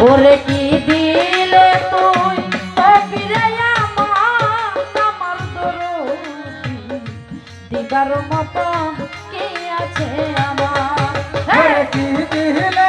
ওরে কি দিলে তুই? আমার দিবার মতো কি আছে আমার? কি দিলে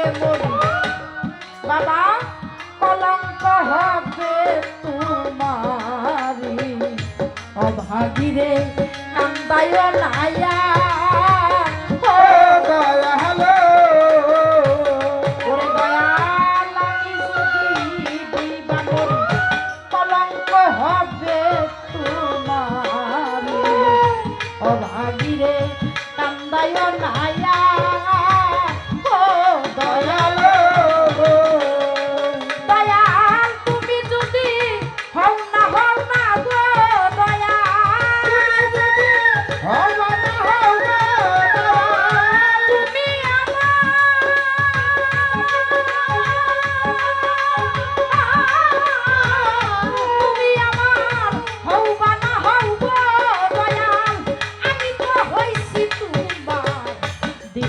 যাবে মন বাবা কলঙ্ক হবে তোমারি অভাগিরে কান্দায় নায়া।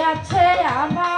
Yeah, yeah, yeah.